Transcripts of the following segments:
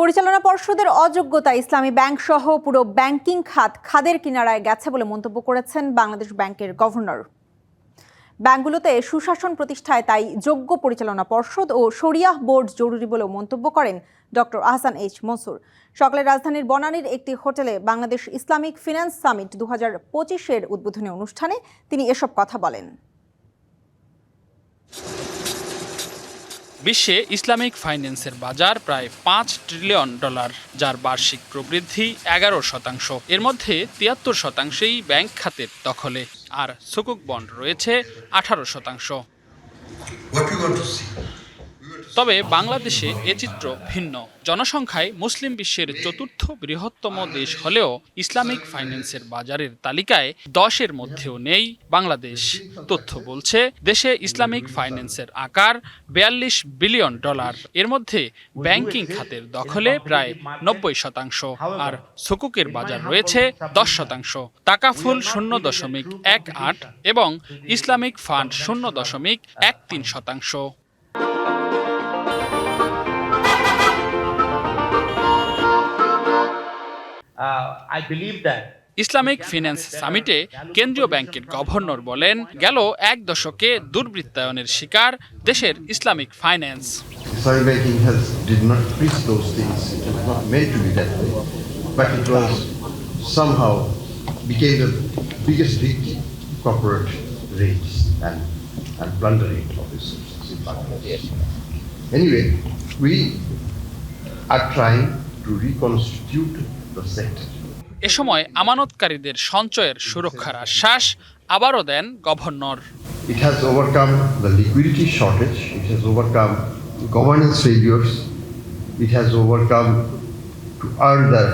পরিচালনা পর্ষদের অযোগ্যতা ইসলামী ব্যাংক সহ পুরো ব্যাংকিং খাত খাদের কিনারায় গেছে বলে মন্তব্য করেছেন বাংলাদেশ ব্যাংকের গভর্নর। ব্যাংকগুলোতে সুশাসন প্রতিষ্ঠায় তাই যোগ্য পরিচালনা পর্ষদ ও শরিয়াহ বোর্ড জরুরি বলেও মন্তব্য করেন ডক্টর আহসান এইচ মনসুর। সকালে রাজধানীর বনানীর একটি হোটেলে বাংলাদেশ ইসলামিক ফিন্যান্স সামিট দু হাজার পঁচিশের উদ্বোধনী অনুষ্ঠানে তিনি এসব কথা বলেন। বিশ্বে ইসলামিক ফাইন্যান্সের বাজার প্রায় পাঁচ ট্রিলিয়ন ডলার যার বার্ষিক প্রবৃদ্ধি এগারো শতাংশ। এর মধ্যে তিয়াত্তর শতাংশেই ব্যাংক খাতের দখলে, আর সুকুক বন্ড রয়েছে আঠারো শতাংশ। তবে বাংলাদেশে এ চিত্র ভিন্ন। জনসংখ্যায় মুসলিম বিশ্বের চতুর্থ বৃহত্তম দেশ হলেও ইসলামিক ফাইন্যান্সের বাজারের তালিকায় দশের মধ্যেও নেই বাংলাদেশ। তথ্য বলছে, দেশে ইসলামিক ফাইন্যান্সের আকার বিয়াল্লিশ বিলিয়ন ডলার। এর মধ্যে ব্যাংকিং খাতের দখলে প্রায় নব্বই শতাংশ আর সুকুকের বাজার রয়েছে দশ শতাংশ। টাকাফুল শূন্য দশমিক এক আট এবং ইসলামিক ফান্ড শূন্য দশমিক এক তিন শতাংশ। ইসলামিক ফিনান্স সামিটে কেন্দ্রীয় ব্যাংকের গভর্নর বলেন গেল এক দশকে দুর্বৃত্তায়নের শিকার দেশের Islamic finance. We are trying to reconstitute. এ সময় আমানতকারীদের সঞ্চয়ের সুরক্ষার আশ্বাস আবারও দেন governor. It has overcome the liquidity shortage it has overcome governance failures it has overcome to earn the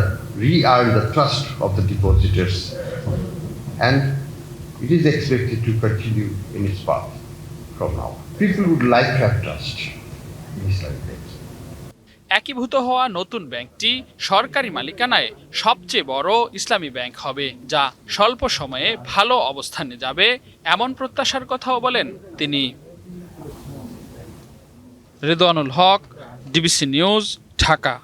re the trust of the depositors and it is expected to would like have trust একীভূত হওয়া নতুন ব্যাংকটি সরকারি মালিকানায় সবচেয়ে বড় ইসলামী bank হবে, যা স্বল্প সময়ে ভালো অবস্থানে যাবে, এমন প্রত্যাশার কথাও বলেন তিনি। Redwanul Haque, DBC news, Dhaka.